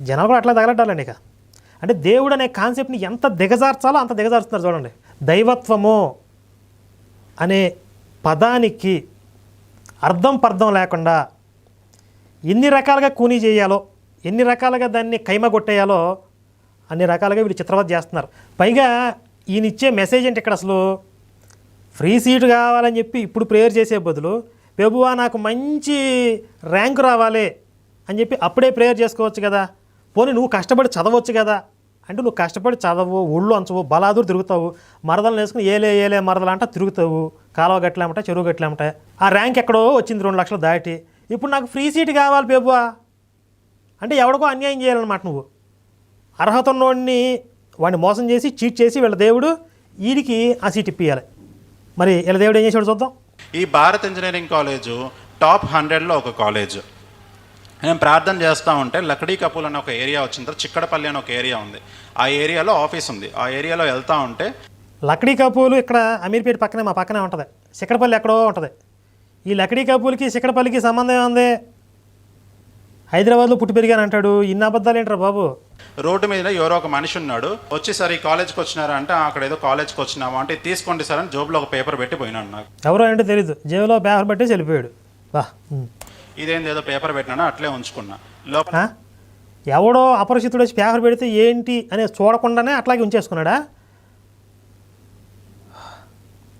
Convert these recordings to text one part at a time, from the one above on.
జనాలు కూడా అట్లా తగలడ్డాలండి ఇక. అంటే దేవుడు అనే కాన్సెప్ట్ని ఎంత దిగజార్చాలో అంత దిగజార్చుతున్నారు చూడండి. దైవత్వము అనే పదానికి అర్థం పర్థం లేకుండా ఎన్ని రకాలుగా కూనీ చేయాలో ఎన్ని రకాలుగా దాన్ని కైమ కొట్టేయాలో అన్ని రకాలుగా వీళ్ళు చిత్రవత చేస్తున్నారు. పైగా ఈయన ఇచ్చే మెసేజ్ ఏంటి ఇక్కడ అసలు? ఫ్రీ సీటు కావాలని చెప్పి ఇప్పుడు ప్రేయర్ చేసే బదులు ప్రభువా నాకు మంచి ర్యాంక్ రావాలి అని చెప్పి అప్పుడే ప్రేయర్ చేసుకోవచ్చు కదా. పోనీ నువ్వు కష్టపడి చదవచ్చు కదా. అంటే నువ్వు కష్టపడి చదవు ఒళ్ళు అంచవు బలాదురు తిరుగుతావు. మరదలు వేసుకుని ఏలే ఏలే మరదలు అంట తిరుగుతావు. కాలువ గట్లేమట చెరువు గట్లేమట ఆ ర్యాంక్ ఎక్కడో వచ్చింది రెండు లక్షలు దాటి. ఇప్పుడు నాకు ఫ్రీ సీట్ కావాలి బేబువా? అంటే ఎవడికో అన్యాయం చేయాలన్నమాట నువ్వు. అర్హత ఉన్నోడిని వాడిని మోసం చేసి చీట్ చేసి వీళ్ళ దేవుడు వీడికి ఆ సీట్ ఇప్పియాలి మరి వీళ్ళ దేవుడు ఏం చేసాడు చూద్దాం. ఈ భారత్ ఇంజనీరింగ్ కాలేజు టాప్ హండ్రెడ్లో ఒక కాలేజ్. నేను ప్రార్థన చేస్తూ ఉంటే లక్డీ కపూల్ అనే ఒక ఏరియా వచ్చిన తర్వాత చిక్కడపల్లి అనే ఒక ఏరియా ఉంది. ఆ ఏరియాలో ఆఫీస్ ఉంది. ఆ ఏరియాలో వెళ్తా ఉంటే లక్డీ కపూలు ఇక్కడ అమీర్పేట పక్కనే మా పక్కనే ఉంటుంది. సిక్కడపల్లి ఎక్కడో ఉంటుంది. ఈ లక్డీ కపూల్కి సిక్కడపల్లికి సంబంధం ఏముంది? హైదరాబాద్లో పుట్టి పెరిగాను అంటాడు. ఇన్ని అబద్ధాలు ఏంటారు బాబు? రోడ్డు మీద ఎవరో ఒక మనిషి ఉన్నాడు. వచ్చి సార్ ఈ కాలేజ్కి వచ్చినారా? అంటే "ఆ, అక్కడ ఏదో కాలేజ్కి వచ్చినామా అంటే "ఇది తీసుకోండి సార్ అని జోబులో ఒక పేపర్ పెట్టి పోయినాడు నాకు. ఎవరో అంటే తెలీదు. జేబులో పేపర్ వెళ్ళిపోయాడు. బా ఉమ్. ఇదేంది ఏదో పేపర్ పెట్టినాను? అట్లే ఉంచుకున్నా. లోపల? ఎవడో అపరిచితుడు వచ్చి పేపర్ పెడితే ఏంటి అనేది చూడకుండానే అట్లాగే ఉంచేసుకున్నాడా?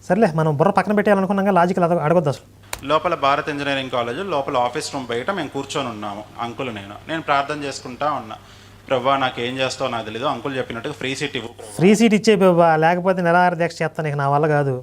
సర్లే మనం బుర్ర పక్కన పెట్టేయాలనుకున్నాగా లాజికల్ అడగ అడగొద్దు అసలు. లోపల భారత్ ఇంజనీరింగ్ కాలేజ్ లోపల ఆఫీస్ రూమ్ బయట మేము కూర్చొని ఉన్నాము అంకుల్ నేను. నేను ప్రార్థన చేసుకుంటా ఉన్నా. ప్రభా నాకు ఏం చేస్తావో నాకు తెలీదు అంకుల్ చెప్పినట్టుగా ఫ్రీ సీట్ ఇవ్వు. ప్రభా." ఫ్రీ సీట్ ఇచ్చే లేకపోతే నిరాహార దీక్ష చేస్తాను ఇక నా వల్ల కాదు.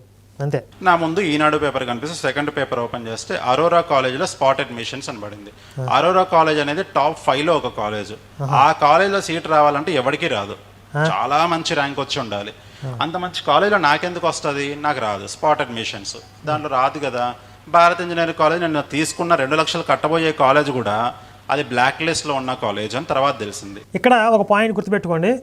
అంతే. నా ముందు ఈనాడు పేపర్ కనిపిస్తే సెకండ్ పేపర్ ఓపెన్ చేస్తే అరోరా కాలేజ్లో స్పాట్ అడ్మిషన్స్ అని పడింది అరోరా కాలేజ్ అనేది టాప్ ఫైవ్లో ఒక కాలేజ్. ఆ కాలేజ్లో సీట్ రావాలంటే ఎవరికి రాదు. చాలా మంచి ర్యాంక్ వచ్చి ఉండాలి. అంత మంచి కాలేజ్లో నాకెందుకు వస్తుంది? నాకు రాదు. Spot admissions. దాంట్లో రాదు కదా. భారత్ ఇంజనీరింగ్ కాలేజ్ నేను తీసుకున్న రెండు లక్షలు కట్టబోయే కాలేజ్ కూడా అది బ్లాక్ లిస్ట్లో ఉన్న కాలేజ్ అని తర్వాత తెలిసింది. ఇక్కడ ఒక పాయింట్ గుర్తుపెట్టుకోండి.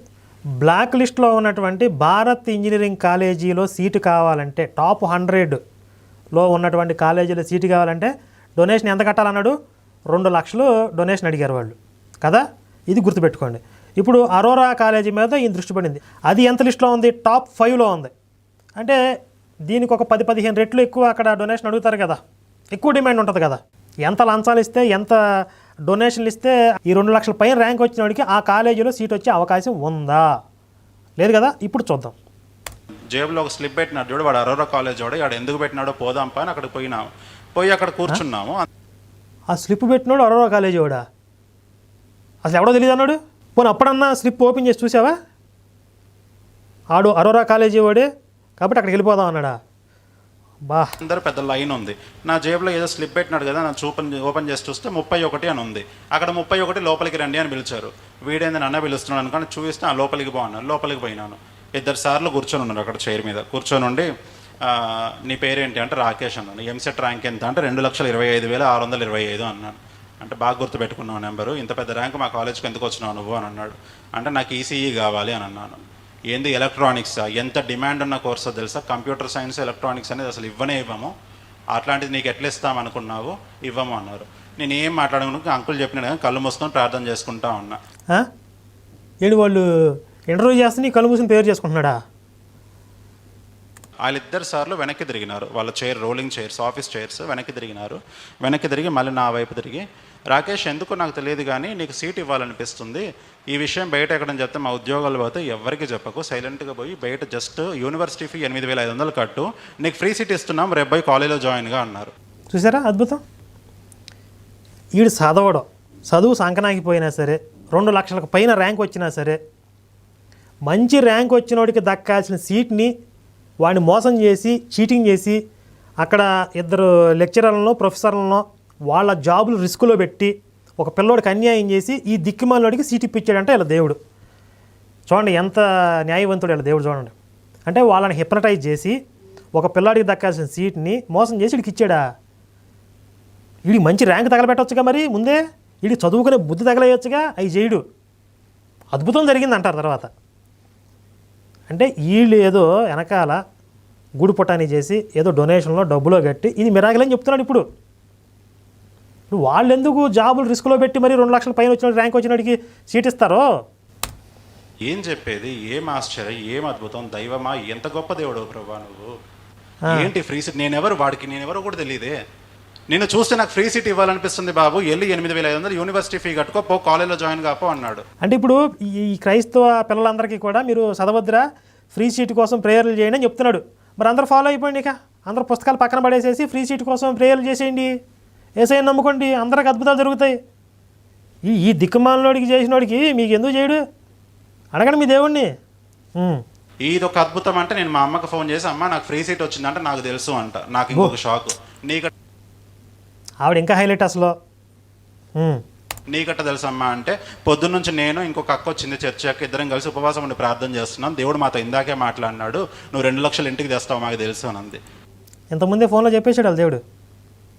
బ్లాక్ లిస్ట్లో ఉన్నటువంటి భారత్ ఇంజనీరింగ్ కాలేజీలో సీటు కావాలంటే టాప్ హండ్రెడ్లో ఉన్నటువంటి కాలేజీలో సీటు కావాలంటే డొనేషన్ ఎంత కట్టాలన్నాడు? రెండు లక్షలు డొనేషన్ అడిగారు వాళ్ళు. కదా? ఇది గుర్తుపెట్టుకోండి. ఇప్పుడు అరోరా కాలేజీ మీద ఈయన దృష్టి పడింది. అది ఎంత లిస్ట్లో ఉంది? టాప్ ఫైవ్లో ఉంది. అంటే దీనికి ఒక పది పదిహేను రెట్లు ఎక్కువ అక్కడ డొనేషన్ అడుగుతారు కదా. ఎక్కువ డిమాండ్ ఉంటుంది కదా. ఎంత లంచాలు ఇస్తే ఎంత డొనేషన్లు ఇస్తే ఈ రెండు లక్షల పైన ర్యాంక్ వచ్చిన వాడికి ఆ కాలేజీలో సీట్ వచ్చే అవకాశం ఉందా? లేదు కదా? ఇప్పుడు చూద్దాం. జేబులో ఒక స్లిప్ పెట్టినాడు చూడు వాడు అరోరా కాలేజ్ వాడు వాడు ఎందుకు పెట్టినాడో పోదాం పని అక్కడ పోయినాము పోయి అక్కడ కూర్చున్నాము. ఆ స్లిప్ పెట్టినోడు అరోరా కాలేజీ వాడా? అసలు ఎవడో తెలియదు అన్నాడు? పోనీ అప్పుడన్నా స్లిప్ ఓపెన్ చేసి చూసావా? ఆడు అరోరా కాలేజీ వాడే కాబట్టి అక్కడికి వెళ్ళిపోదాం అన్నాడా? బా. అందరూ పెద్ద లైన్ ఉంది. నా జేబులో ఏదో స్లిప్ పెట్టినాడు కదా నా చూపన్ ఓపెన్ చేసి చూస్తే ముప్పై ఒకటి అని ఉంది. అక్కడ ముప్పై ఒకటి లోపలికి రండి అని పిలిచారు. వీడేంది నన్న పిలుస్తున్నాడు అనుకోని చూపిస్తే ఆ లోపలికి బాగున్నాను లోపలికి పోయినాను. ఇద్దరు సార్లు కూర్చొని ఉన్నారు అక్కడ చైర్ మీద. కూర్చొని ఉండి నీ పేరేంటి? అంటే రాకేష్ అన్నాను ఎంసెట్ ర్యాంక్ ఎంత? అంటే రెండు లక్షల ఇరవై ఐదు వేల ఆరు వందల ఇరవై ఐదు అన్నాను అంటే బాగా గుర్తుపెట్టుకున్నావు నెంబరు. ఇంత పెద్ద ర్యాంక్ మా కాలేజ్కి ఎందుకు వచ్చినావు నువ్వు అని అన్నాడు. అంటే నాకు ఈసీఈ కావాలి అని అన్నాను. ఏంది ఎలక్ట్రానిక్స్ ఎంత డిమాండ్ ఉన్న కోర్సో తెలుసా? కంప్యూటర్ సైన్స్ ఎలక్ట్రానిక్స్ అనేది అసలు ఇవ్వనే ఇవ్వము. అట్లాంటిది నీకు ఎట్లా ఇస్తాం అనుకున్నావు? ఇవ్వము అన్నారు. నేను ఏం మాట్లాడకుండా అంకుల్ చెప్పినాడు కదా, కళ్ళు మూసుకొని ప్రార్థన చేసుకుంటా ఉన్నా? ఏంటి వాళ్ళు ఇంటర్వ్యూ చేస్తే నీ కళ్ళు మూసిన పేరు చేసుకుంటున్నాడా? వాళ్ళిద్దరు సార్లు వెనక్కి తిరిగినారు. వాళ్ళ chair rolling chairs office chairs వెనక్కి తిరిగినారు. వెనక్కి తిరిగి మళ్ళీ నా వైపు తిరిగి రాకేష్ ఎందుకు నాకు తెలియదు కానీ నీకు సీట్ ఇవ్వాలనిపిస్తుంది. ఈ విషయం బయట ఎక్కడని చెప్తే మా ఉద్యోగాలు పోతే ఎవరికి చెప్పకు. సైలెంట్గా పోయి బయట జస్ట్ యూనివర్సిటీ ఫీ ఎనిమిది వేల ఐదు వందలు కట్టు. నీకు ఫ్రీ సీట్ ఇస్తున్నాం రేపు పోయి కాలేజీలో జాయిన్గా అన్నారు. చూసారా అద్భుతం? వీడు చదవడం. చదువు సంకనాగిపోయినా సరే రెండు లక్షలకు పైన ర్యాంక్ వచ్చినా సరే మంచి ర్యాంక్ వచ్చినోడికి దక్కాల్సిన సీట్ని వాడిని మోసం చేసి చీటింగ్ చేసి అక్కడ ఇద్దరు లెక్చరర్లను ప్రొఫెసర్లను వాళ్ళ జాబులు రిస్క్లో పెట్టి ఒక పిల్లోడికి అన్యాయం చేసి ఈ దిక్కుమాలోడికి సీట్ ఇప్పించాడంటే ఇలా దేవుడు. చూడండి ఎంత న్యాయవంతుడు ఇలా దేవుడు చూడండి. అంటే వాళ్ళని హిప్నటైజ్ చేసి ఒక పిల్లాడికి దక్కాల్సిన సీట్ని మోసం చేసి వీడికి ఇచ్చాడా? వీడికి మంచి ర్యాంక్ తగలబెట్టొచ్చుగా మరి ముందే? వీడికి చదువుకునే బుద్ధి తగలేయొచ్చుగా? అవి చేయడు అద్భుతం జరిగింది అంటారు తర్వాత. అంటే వీళ్ళు ఏదో వెనకాల గూడు పొట్టాని చేసి ఏదో డొనేషన్లో డబ్బులో కట్టి ఇది మిరాకిల్ చెప్తున్నాడు ఇప్పుడు. ఇప్పుడు వాళ్ళు ఎందుకు జాబులు రిస్క్లో పెట్టి మరి రెండు లక్షల పైన వచ్చిన ర్యాంక్ వచ్చినడికి సీట్ ఇస్తారో? ఏం చెప్పేది? ఏం ఆశ్చర్యం? ఏం అద్భుతం? దైవమా? ఎంత గొప్ప దేవుడు ప్రభా నువ్వు. ఏంటి ఫ్రీ సీట్? నేనెవరు? వాడికి నేనెవరో కూడా తెలియదే. నేను చూస్తే నాకు ఫ్రీ సీట్ ఇవ్వాలనిపిస్తుంది బాబు. వెళ్ళి ఎనిమిది వేల ఐదు వందలు యూనివర్సిటీ ఫీ కట్టుకో పో కాలేజ్లో జాయిన్ కాపో అన్నాడు. అంటే ఇప్పుడు ఈ ఈ క్రైస్తవ పిల్లలందరికీ కూడా మీరు చదవద్దురా ఫ్రీ సీట్ కోసం ప్రేయర్లు చేయండి అని చెప్తున్నాడు. మరి అందరూ ఫాలో అయిపోయింది ఇక. అందరూ పుస్తకాలు పక్కన పడేసేసి ఫ్రీ సీట్ కోసం ప్రేయర్లు చేసేయండి. ఏసైని నమ్ముకోండి అందరికి అద్భుతాలు జరుగుతాయి. ఈ ఈ దిక్కుమాలినోడికి చేసినోడికి మీకు ఎందుకు చేయడు? అడగండి మీ దేవుణ్ణి. ఇది ఒక అద్భుతం అంటే నేను మా అమ్మకి ఫోన్ చేసి అమ్మ నాకు ఫ్రీ సీట్ వచ్చిందంటే నాకు తెలుసు అంట. నాకు ఇంకొక షాక్. నీకు ఆవిడ ఇంకా హైలైట్ అసలు. నీకట్ట తెలుసమ్మా అంటే పొద్దున్న నుంచి నేను ఇంకొక అక్క వచ్చింది చర్చి అక్క ఇద్దరం కలిసి ఉపవాసం ఉండి ప్రార్థన చేస్తున్నాం. దేవుడు మాతో ఇందాకే మాట్లాడినాడు నువ్వు రెండు లక్షలు ఇంటికి తెస్తావు మాకు తెలుసు అని అంది. ఇంతకుముందే ఫోన్లో చెప్పేశాడు వాళ్ళ దేవుడు.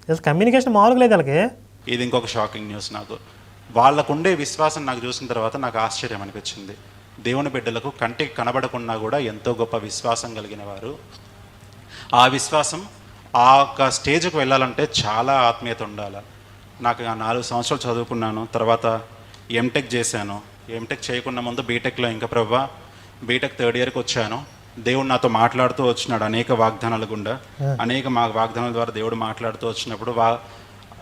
అసలు కమ్యూనికేషన్ మామూలుగా లేదు వాళ్ళకి. ఇది ఇంకొక షాకింగ్ న్యూస్ నాకు. వాళ్ళకుండే విశ్వాసం నాకు చూసిన తర్వాత నాకు ఆశ్చర్యం అనిపించింది. దేవుని బిడ్డలకు కంటికి కనబడకుండా కూడా ఎంతో గొప్ప విశ్వాసం కలిగిన వారు. ఆ విశ్వాసం ఆ ఒక స్టేజ్కి వెళ్ళాలంటే చాలా ఆత్మీయత ఉండాలి. నాకు నాలుగు సంవత్సరాలు చదువుకున్నాను తర్వాత ఎంటెక్ చేశాను. ఎంటెక్ చేయకుండా ముందు బీటెక్లో ఇంకా ప్రభా బీటెక్ థర్డ్ ఇయర్కి వచ్చాను. దేవుడు నాతో మాట్లాడుతూ వచ్చినాడు అనేక వాగ్దానాలు గుండా. అనేక మా వాగ్దానాల ద్వారా దేవుడు మాట్లాడుతూ వచ్చినప్పుడు వా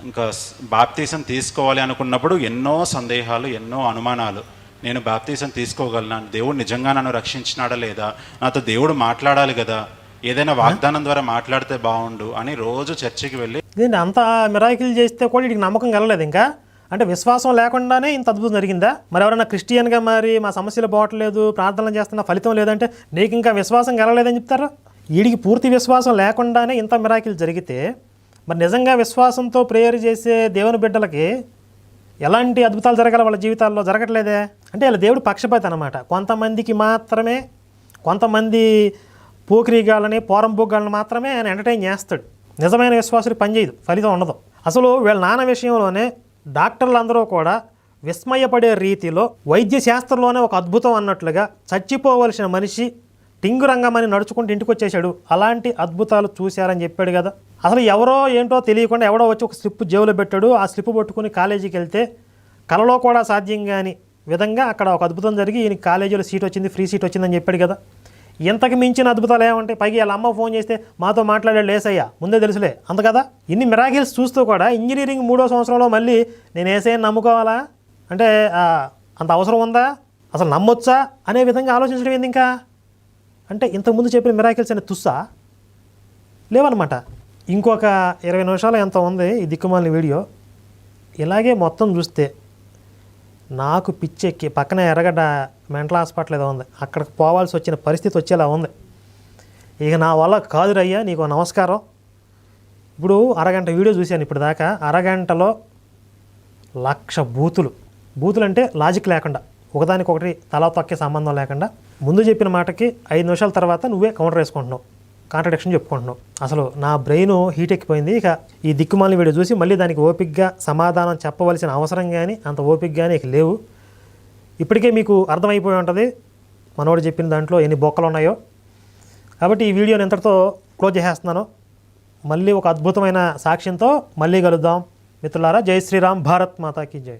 ఇంకా బాప్తీసం తీసుకోవాలి అనుకున్నప్పుడు ఎన్నో సందేహాలు ఎన్నో అనుమానాలు. నేను బాప్తీసం తీసుకోగలనా? దేవుడు నిజంగా నన్ను రక్షించినాడా లేదా? నాతో దేవుడు మాట్లాడాలి కదా? ఏదైనా వాగ్దానం ద్వారా మాట్లాడితే బాగుండు అని రోజు చర్చికి వెళ్ళి అంత మిరాకిల్ చేస్తే కూడా వీడికి నమ్మకం కలలేదు ఇంకా? అంటే విశ్వాసం లేకుండానే ఇంత అద్భుతం జరిగిందా? మరి ఎవరైనా క్రిస్టియన్గా మరి మా సమస్యలు పోవట్లేదు ప్రార్థనలు చేస్తున్న ఫలితం లేదంటే నీకు ఇంకా విశ్వాసం కలగలేదని చెప్తారు? వీడికి పూర్తి విశ్వాసం లేకుండానే ఇంత మిరాకిల్ జరిగితే మరి నిజంగా విశ్వాసంతో ప్రేయర్ చేసే దేవుని బిడ్డలకి ఎలాంటి అద్భుతాలు జరగాల వాళ్ళ జీవితాల్లో? జరగట్లేదే? అంటే ఇలా దేవుడు పక్షపాతి అనమాట కొంతమందికి మాత్రమే కొంతమంది పోకిరిగాళ్ళని పోరంపోగాళ్ళని మాత్రమే ఆయన ఎంటర్టైన్ చేస్తాడు. నిజమైన విశ్వాసుడు పనిచేయదు ఫలితం ఉండదు. అసలు వీళ్ళ నాన్న విషయంలోనే డాక్టర్లు అందరూ కూడా విస్మయపడే రీతిలో వైద్య శాస్త్రంలోనే ఒక అద్భుతం అన్నట్లుగా చచ్చిపోవలసిన మనిషి టింగు రంగమని నడుచుకుంటూ ఇంటికి వచ్చేసాడు అలాంటి అద్భుతాలు చూశారని చెప్పాడు కదా. అసలు ఎవరో ఏంటో తెలియకుండా ఎవడో వచ్చి ఒక స్లిప్ జేబులో పెట్టాడు. ఆ స్లిప్ పట్టుకుని కాలేజీకి వెళ్తే కలలో కూడా సాధ్యం కాని విధంగా అక్కడ ఒక అద్భుతం జరిగి ఈయన కాలేజీలో సీట్ వచ్చింది ఫ్రీ సీట్ వచ్చిందని చెప్పాడు కదా. ఇంతకు మించిన అద్భుతాలు ఏమంటాయి పైకి వాళ్ళ అమ్మ ఫోన్ చేస్తే మాతో మాట్లాడాడు లేసయ్యా ముందే తెలుసులే. అంత కదా? ఇన్ని మిరాకిల్స్ చూస్తూ కూడా ఇంజనీరింగ్ మూడో సంవత్సరంలో మళ్ళీ నేను ఏసైని నమ్ముకోవాలా? అంటే అంత అవసరం ఉందా? అసలు నమ్మొచ్చా? అనే విధంగా ఆలోచించడం ఏంది ఇంకా? అంటే ఇంతకుముందు చెప్పిన మిరాకిల్స్ అనే తుస్సా? లేవన్నమాట ఇంకొక ఇరవై నిమిషాలు ఎంత ఉంది ఈ దిక్కుమాలిన వీడియో? ఇలాగే మొత్తం చూస్తే నాకు పిచ్చెక్కి పక్కన ఎర్రగడ్డ మెంటల్ హాస్పిటల్ ఏదో ఉంది. అక్కడికి పోవాల్సి వచ్చిన పరిస్థితి వచ్చేలా ఉంది. ఇక నా వల్ల కాదురయ్యా నీకు నమస్కారం. ఇప్పుడు అరగంట వీడియో చూశాను ఇప్పుడు దాకా అరగంటలో లక్ష బూతులు. బూతులు అంటే లాజిక్ లేకుండా ఒకదానికొకటి తల తొక్కే సంబంధం లేకుండా ముందు చెప్పిన మాటకి ఐదు నిమిషాల తర్వాత నువ్వే కౌంటర్ వేసుకుంటున్నావు. కాంట్రడిక్షన్ చెప్పుకుంటున్నావు. అసలు నా బ్రెయిన్ హీట్ ఎక్కిపోయింది. ఇక ఈ దిక్కుమాలిన వీడియో చూసి మళ్ళీ దానికి ఓపిక్గా సమాధానం చెప్పవలసిన అవసరం కానీ అంత ఓపిక్ కానీ ఇక లేవు. ఇప్పటికే మీకు అర్థమైపోయి ఉంటుంది. మనోడు చెప్పిన దాంట్లో ఎన్ని బొక్కలు ఉన్నాయో. కాబట్టి ఈ వీడియోని ఇంతటితో క్లోజ్ చేసేస్తున్నాను. మళ్ళీ ఒక అద్భుతమైన సాక్ష్యంతో మళ్ళీ కలుద్దాం. మిత్రులారా జై శ్రీరామ్ భారత్ మాతాకి జై.